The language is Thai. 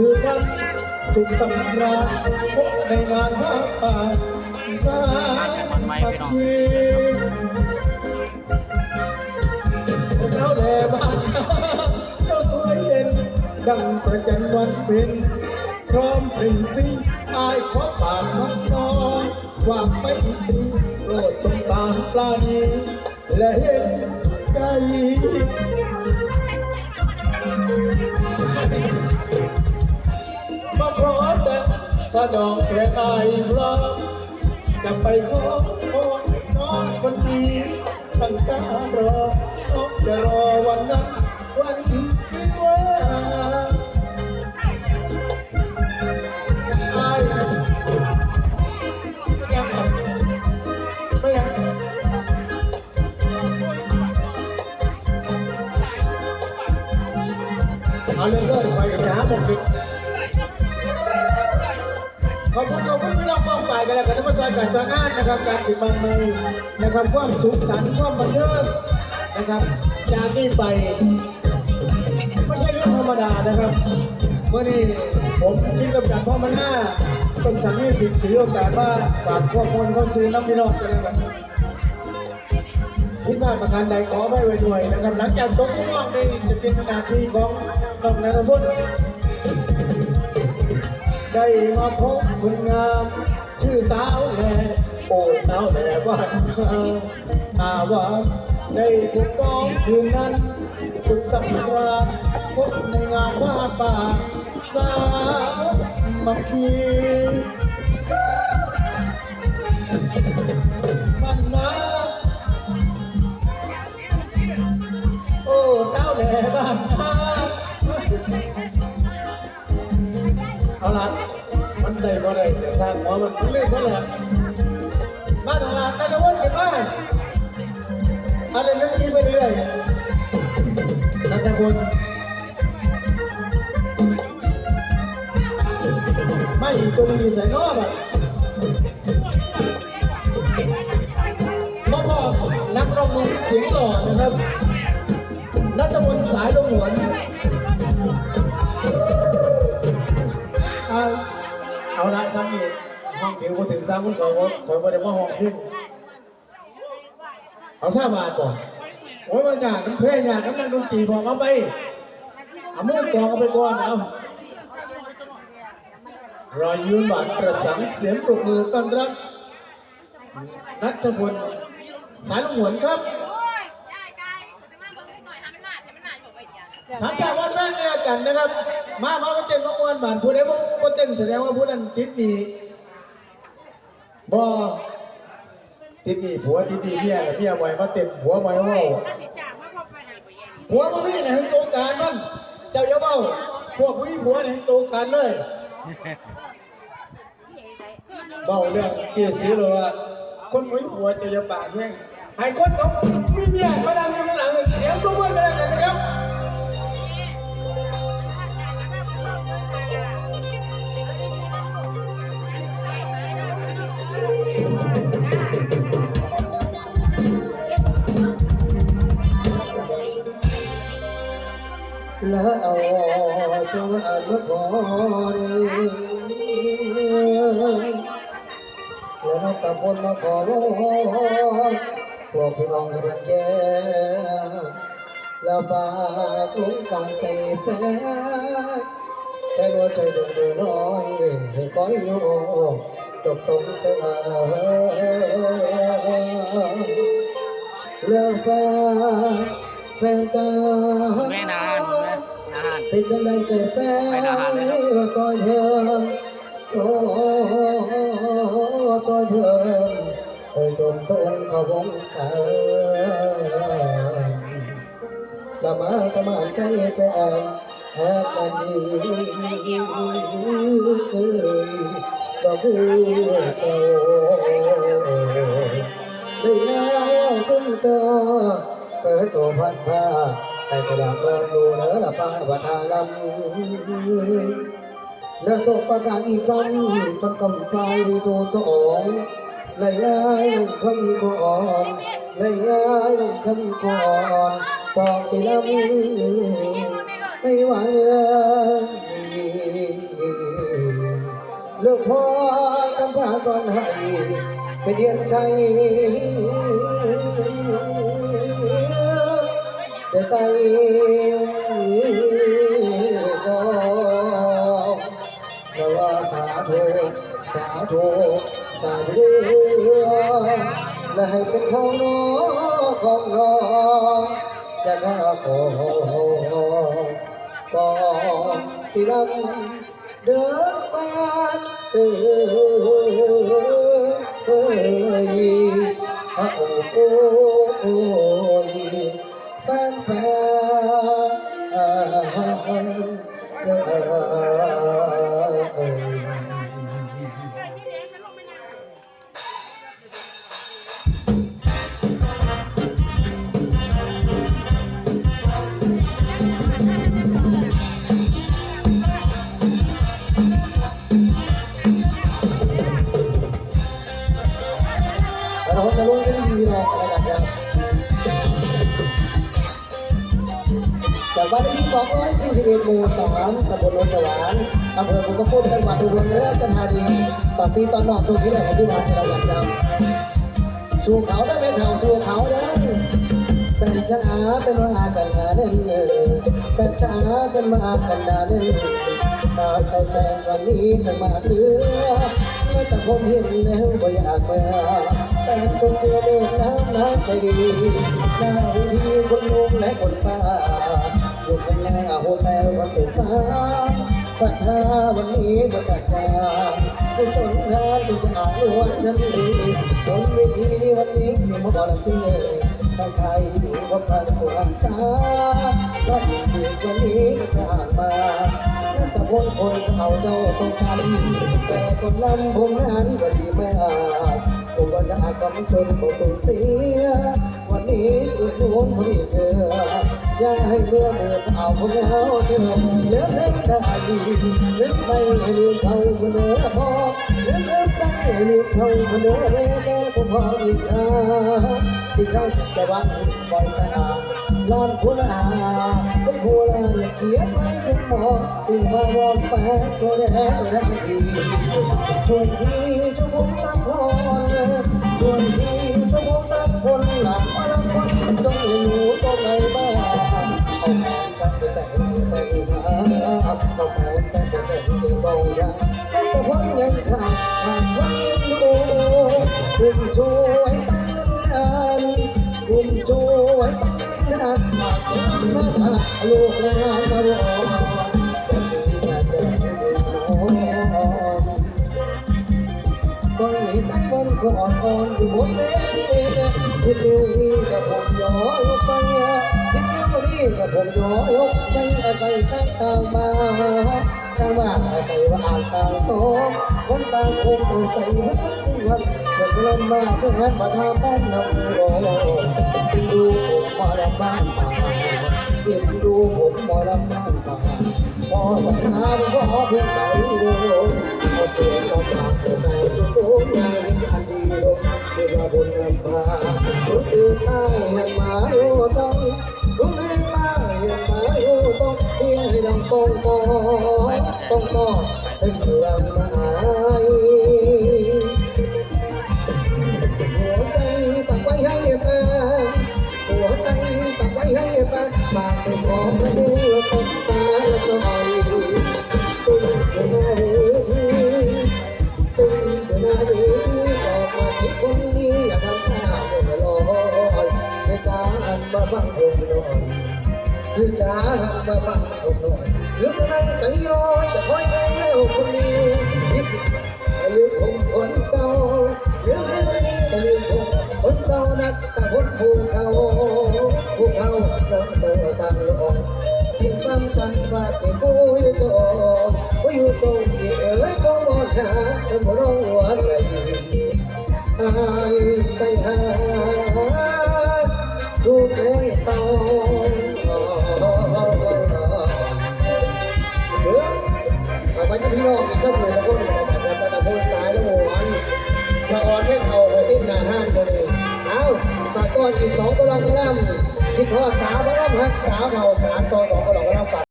ชื่อท่านสุขสำราญพบในงานผ้าป่าสามัคคีเจ้าแด่บ้านเจ้าสวยเด่นดังประจันวันเพ็ญพร้อมเป็นสิ่งอายขอฝากมักน้องว่าไม่ตรีโปรดจงตามปลานีและเห็นใจ ถ้าดอกแค่อายพลาจะไปขอขอน้องคนดีตั้งตารอน้องจะรอวันนั้นวันที่คิดว่าอายไม่ยังไม่ยังเอาเรื่อยๆไปกับจ้าบอกคือ อบคุณขอบคุณพี่น้องป้องไปกันแล้วกันที่มาช่วยกันจ้างงานนะครับ การติดมันในนะครับความสุขสันต์ความบันเทิงนะครับจากนี้ไปไม่ใช่เรื่องธรรมดานะครับเมื่อนี้ผมกินกับจันพ่อมันห้าต้นสันนิสิตถือโอกาสว่าฝากข้อมูลเข้าซื้อน้ำพี่น้องกันแล้วกันทิศว่าประการใดขอไม่ไว้ด้วยนะครับ หลังจากตกพี่น้องนี่จะเป็นหนาทีของน้องนรพล ได้มาพบคนงาม ชื่อสาวแหล่โอ้สาวแหล่บ้านเราอาว่าได้พบน้องคืนนั้นสุดสัปดาห์พบในงานว่าป่าสาวมักคี มันได้บ่ได้แต่ทางหัวมันเล่นบ่ละมาตลาดกันนะวนกันมาอะไรนั้นกินไปเรื่อยนัทพลไม่ตัวนี้ใส่นอกอะมาพอนักร้องนุ่มเสียงหล่อนะครับนัทพลสายลงหวนเอา เอาละครับนี่ห้องเกี่ยวมาถึงตามคุณขอขอมาได้มาห้องขึ้นเอาทราบาทก่อนโอ้ยมันยากน้ำเพลอยากน้ำนักดนตรีบอกเอาไปเอามือกองเอาไปก่อนเอารอยยืนบาทประสังเสียงปรบมือต้อนรับนัทพลสายลงหวนครับ สามจากวันแม่งเนี่ยกันนะครับ มามามาเต้นมามวนบานผู้ใดบ่บ่เต้นแสดงว่าผู้นั้นติดหนี้บ่ติดหนี้ผัวติดหนี้เมียแล้วเมียบ่ให้มาเต้นผัวบ่ให้เว้าผัวบ่มีน่ะให้โตการมันเจ้าอย่าเว้าพวกผู้หญิงผัวน่ะให้โตการเลยเว้าเรื่องเกียรติเลยว่าคนมีผัวจะอย่าปากแห้งให้คนเขามีเมียเขาดังอยู่ข้างหลังเสียงล้วกั จังหวะมาขอแล้วนักตะคนมาขอวอนพวกพี่น้องให้มันแก่แล้วปากลุงกลางใจแฟนแต่หัวใจดวงดือน้อยให้คอยอยู่ดอกสมเสอเรื่องแฟนแฟนจ้า แม่นานแม่นานเป็นจังใดเกิดแฟนไปทหารเลยครับซอยเพิ่มโอ้ซอยเพิ่มเอ้ยสมทรงเขาวงการละมาสมานใจแฟนแหกกันดีเอ้ยก็คือเก่าได้แล้วจึงเจอเปิดตัวพันผ้า แต่กระดาษนอนดูเนื้อละป้าวัฒนำและสบประการอีกซ้ำต้องกำไฟวิสูสองเลยย้ายลงคำก่อนเลยย้ายลงคำก่อนบอกสิลำในวันเรือเลือกพ่อกำพาสอนให้ไปเรียนใจ ได้ไต่ใจอแต่ว่าสาธุสาธุสาธุและให้เป็นของน้องของน้องแต่ข้าขอก็สิลำเดินไปเอ้ยเอ้ย แบ้านเลขที่241หมู่3ตำบลโนนสวรรค์อำเภอภูกระพุ้จังหวัดอุบลราชธานีฝากพี่ตอนนอกทุกที่ได้ของพี่น้องเราอยางครับสู่เขาได้ไหมเท่าสู่เขาได้เป็นช้าเป็นมากันนาเน่นเป็นช้าเป็นมากันนาเน่นมาใจแฟนวันนี้จะมาเรือไม่แต่ผมเห็นแล้วก็อยากเมื่อแต่คนเจอเดินน้ำน้ำใจดีหน้าเวทีคนลงและคนป้า อยู่ข้างหน้าโฮเทลวันสุดสามฝันหาวันนี้ประกาศงานผู้สนงานที่จะอ่านล้วนฉันดีบนเวทีวันนี้มีมาบอกลำเสียใครใครก็พันสุอันสาก็อีกวันนี้จะอ่านมาแต่พ้นคนเอาเจ้าต้องทำแต่คนนำผมนั้นก็ดีไม่อาจผมก็จะกำจนก็สูญเสีย วันนี้อุดหนุนผมอีกเถอ อย่าให้เมื่อเมื่อเอาผมเอาเถอะเลือกเล่นได้ดีเลือกไม่ให้ลืมเขาคนเดิมพอเลือกเล่นได้ให้ลืมเขาคนเดิมแม่แก่ผมพออีกนะที่เขาจะวังปล่อยไปอาลานคุณอาเป็นผู้ลาเขียนไว้เป็นหมอสิ่งมาวอนแปดก็ได้ทันทีช่วยทีชั่วโมสักคนช่วยทีชั่วโมสักคนหลับ จงให้รู้ตรงไหนบ้างเอาแฟนกันไปแต่งแต่งมาเอาแฟนกันไปแต่งแต่งเบาอย่าแต่พ้นยังขาดขาดวันดูคุณช่วยตั้งนานคุณช่วยตั้งนานมาเจอมามาลูกงานมารอ ก็อ่อนอ่อนอยู่บนเวทีคุณเดียวนี้กับผมย้อยกไปคิดเดียวนี้กับผมย้อยกไปอาศัยตั้งทางมาทางมาอาศัยว่าอ่านต่างสองคนต่างคงอาศัยเพื่อนที่วันเกิดลมมาเพื่อนมาทำบ้านนำรอเป็นดูผมมาลำบ้านเป็นดูผมมาลำบ้านพอปัญหาก็เพื่อนใจโดนพอเสียงเราปากเกิดใจโดนง ลงเรียกว่าบุญนำพารู้ตื่นได้ยังมาโอ้ต้องรู้ตื่นมายังมาโอ้ต้องเพียงให้ดังปองมอต้องมอให้เพื่อนมาหายหัวใจตักไว้ให้แฟนหัวใจตักไว้ให้แฟนฝาเป็นของกระดูกคน หันมาฟังผมหน่อยคือจ๋ามาฟังผมหน่อยลึกนั่งใจรอจะคอยได้แล้วคนดีนิดลืมผมคนเก่าลืมเรื่องนี้แต่ลืมผมคนเก่านักแต่คนผู้เก่าผู้เก่าเติมโตสั่งลงสิ่งสำคัญว่าที่ผู้อยู่โตผู้อยู่โตที่เอ๋ยก็มองหาจนร้องหัวใจอายไปหา ดูเพลงเศร้าเออเอาไปจะพี่น้องอีกสักหนึ่งตะโพนตะโพนสายแล้วหวนสะออนไม่เท่าเลยติ้นหน้าห้านคนนี้เอาตะก้อนอีกสองกระลองกระลำที่ทอสาวกระลำฮักสาวเท่าสามต่อสองกระลองกระลำ